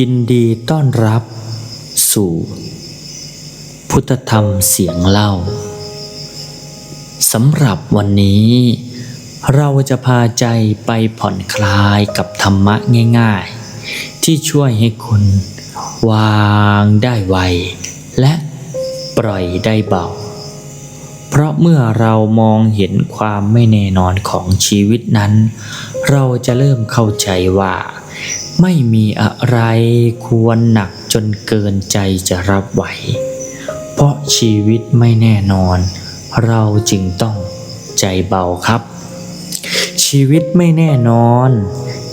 ยินดีต้อนรับ สู่ พุทธธรรมเสียงเล่าสำหรับวันนี้ เราจะพาใจไปผ่อนคลายกับธรรมะง่าย ๆ ที่ช่วยให้คุณ วางได้ไว และปล่อยได้เบา เพราะเมื่อเรามองเห็นความไม่แน่นอนของชีวิตนั้น เราจะเริ่มเข้าใจว่า ไม่มีอะไรควรหนักจนเกินใจจะรับไหว เพราะชีวิตไม่แน่นอน เราจึงต้องใจเบาครับ ชีวิตไม่แน่นอน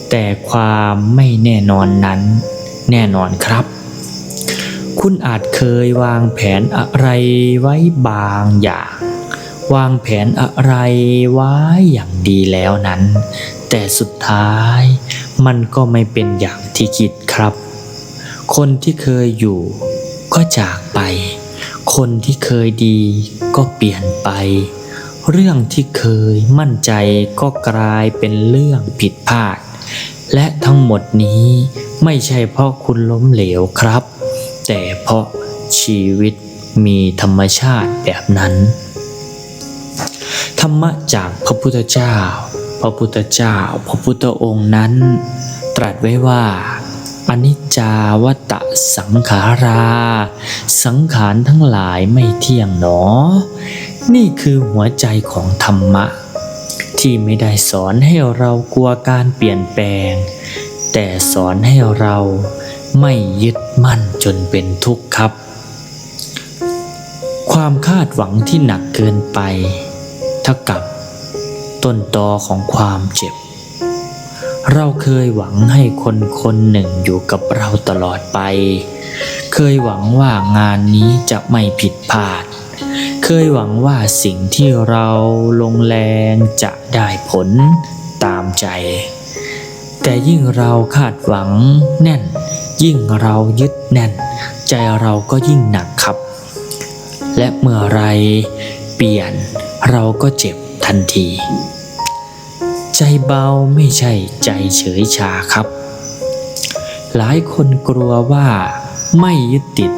แต่ความไม่แน่นอนนั้น แน่นอนครับ คุณอาจเคยวางแผนอะไรไว้บางอย่าง วางแผนอะไรไว้อย่างดีแล้วนั้น แต่สุดท้าย มันก็ไม่เป็นอย่างที่คิดครับ คนที่เคยอยู่ก็จากไป คนที่เคยดีก็เปลี่ยนไป เรื่องที่เคยมั่นใจก็กลายเป็นเรื่องผิดพลาด และทั้งหมดนี้ไม่ใช่เพราะคุณล้มเหลวครับ แต่เพราะชีวิตมีธรรมชาติแบบนั้น ธรรมะจากพระพุทธเจ้า ระพุทธเจ้าพระพุทธองค์นั้น ตรัสไว้ว่าอนิจจาวัตสังขารา สังขารทั้งหลายไม่เที่ยงหนอ นี่คือหัวใจของธรรมะ ที่ไม่ได้สอนให้เรากลัวการเปลี่ยนแปลง แต่สอนให้เราไม่ยึดมั่นจนเป็นทุกข์ครับ ความคาดหวังที่หนักเกินไป เท่ากับ ต้นตอของความเจ็บ เราเคยหวังให้คนคนหนึ่งอยู่กับเราตลอดไป เคยหวังว่างานนี้จะไม่ผิดพลาด เคยหวังว่าสิ่งที่เราลงแรงจะได้ผลตามใจ แต่ยิ่งเราคาดหวังแน่น ยิ่งเรายึดแน่น ใจเราก็ยิ่งหนักครับ และเมื่อไรเปลี่ยนเราก็เจ็บทันที ใจเบาไม่ใช่ใจเฉยชาครับ หลายคนกลัวว่าไม่ยึดติด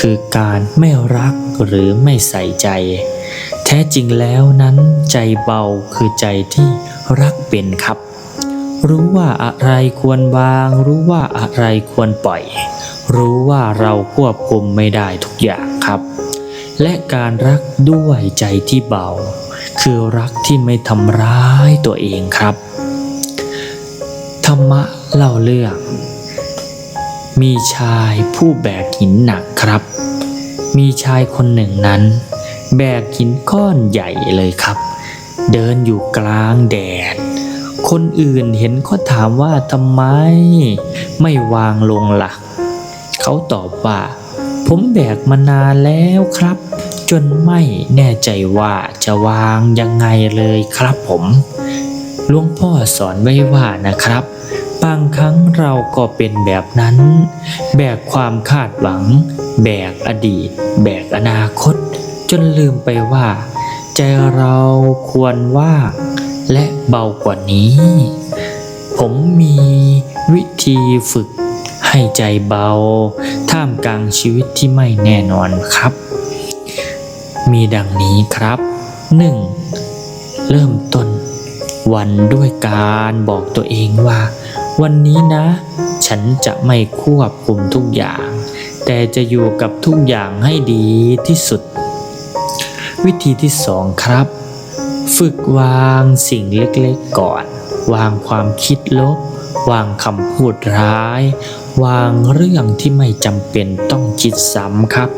คือการไม่รักหรือไม่ใส่ใจ แท้จริงแล้วนั้นใจเบาคือใจที่รักเป็นครับ รู้ว่าอะไรควรวาง รู้ว่าอะไรควรปล่อย รู้ว่าเราควบคุมไม่ได้ทุกอย่างครับ และการรักด้วยใจที่เบา คือรักที่ไม่ทำร้ายตัวเองครับ ธรรมะเล่าเรื่อง มีชายผู้แบกหินหนักครับ มีชายคนหนึ่งนั้น แบกหินก้อนใหญ่เลยครับ เดินอยู่กลางแดด คนอื่นเห็นก็ถามว่าทำไม ไม่วางลงละ่ะ เขาตอบว่า ผมแบกมานานแล้วครับ จนไม่แน่ใจว่าจะวางยังไงเลยครับผมหลวงพ่อสอนไว้ว่านะครับ บางครั้งเราก็เป็นแบบนั้น แบกความคาดหวัง แบกอดีต แบกอนาคต จนลืมไปว่า ใจเราควรว่างและเบากว่านี้ ผมมีวิธีฝึกให้ใจเบา ท่ามกลางชีวิตที่ไม่แน่นอนครับ มีดังนี้ครับ 1. เริ่มต้น วันด้วยการบอกตัวเองว่า วันนี้นะ ฉันจะไม่ควบคุมทุกอย่าง แต่จะอยู่กับทุกอย่างให้ดีที่สุด วิธีที่สองครับ ฝึกวางสิ่งเล็กๆก่อน วางความคิดลบ วางคำพูดร้าย วางเรื่องที่ไม่จำเป็นต้องคิดซ้ำครับ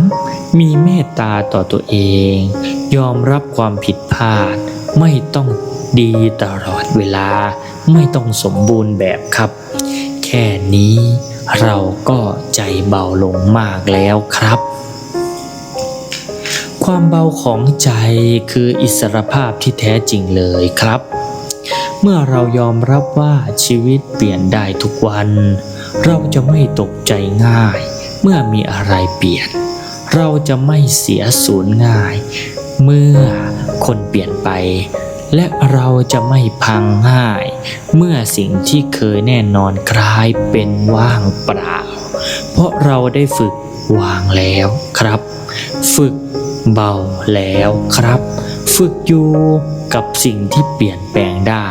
3. มีเมตตาต่อตัวเอง ยอมรับความผิดพลาด ไม่ต้องดีตลอดเวลา ไม่ต้องสมบูรณ์แบบครับ แค่นี้เราก็ใจเบาลงมากแล้วครับ ความเบาของใจคืออิสรภาพที่แท้จริงเลยครับ เมื่อเรายอมรับว่าชีวิตเปลี่ยนได้ทุกวัน เราจะไม่ตกใจง่าย มื่อมีอะไรเปลี่ยน เราจะไม่เสียสูญง่าย เมื่อคนเปลี่ยนไป และเราจะไม่พังง่าย เมื่อสิ่งที่เคยแน่นอนกลายเป็นว่างเปล่า เพราะเราได้ฝึกวางแล้วครับ ฝึกเบาแล้วครับ ฝึกอยู่กับสิ่งที่เปลี่ยนแปลงได้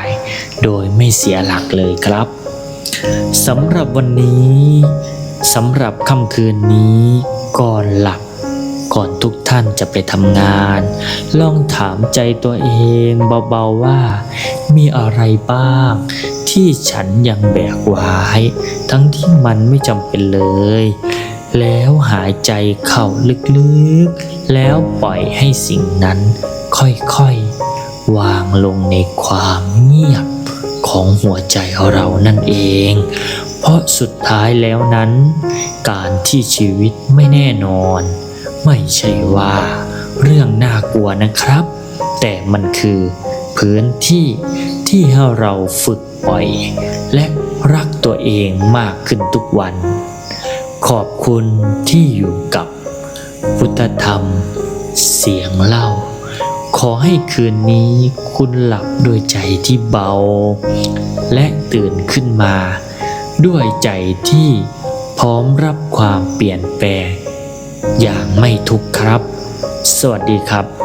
โดยไม่เสียหลักเลยครับสำหรับวันนี้ สำหรับค่ำคืนนี้ก่อนหลับ ก่อนทุกท่านจะไปทำงาน ลองถามใจตัวเองเบาๆว่า มีอะไรบ้าง ที่ฉันยังแบกไว้ ทั้งที่มันไม่จำเป็นเลย แล้วหายใจเข้าลึกๆ แล้วปล่อยให้สิ่งนั้นค่อยๆ วางลงในความเงียบของหัวใจเรานั่นเอง เพราะสุดท้ายแล้วนั้น การที่ชีวิตไม่แน่นอน ไม่ใช่ว่า เรื่องน่ากลัวนะครับ แต่มันคือพื้นที่ที่ให้เราฝึกปล่อย และรักตัวเองมากขึ้นทุกวัน ขอบคุณที่อยู่กับพุทธธรรม เสียงเล่า ขอให้คืนนี้คุณหลับด้วยใจที่เบา และตื่นขึ้นมา ด้วยใจที่พร้อมรับความเปลี่ยนแปลงอย่างไม่ทุกข์ครับ สวัสดีครับ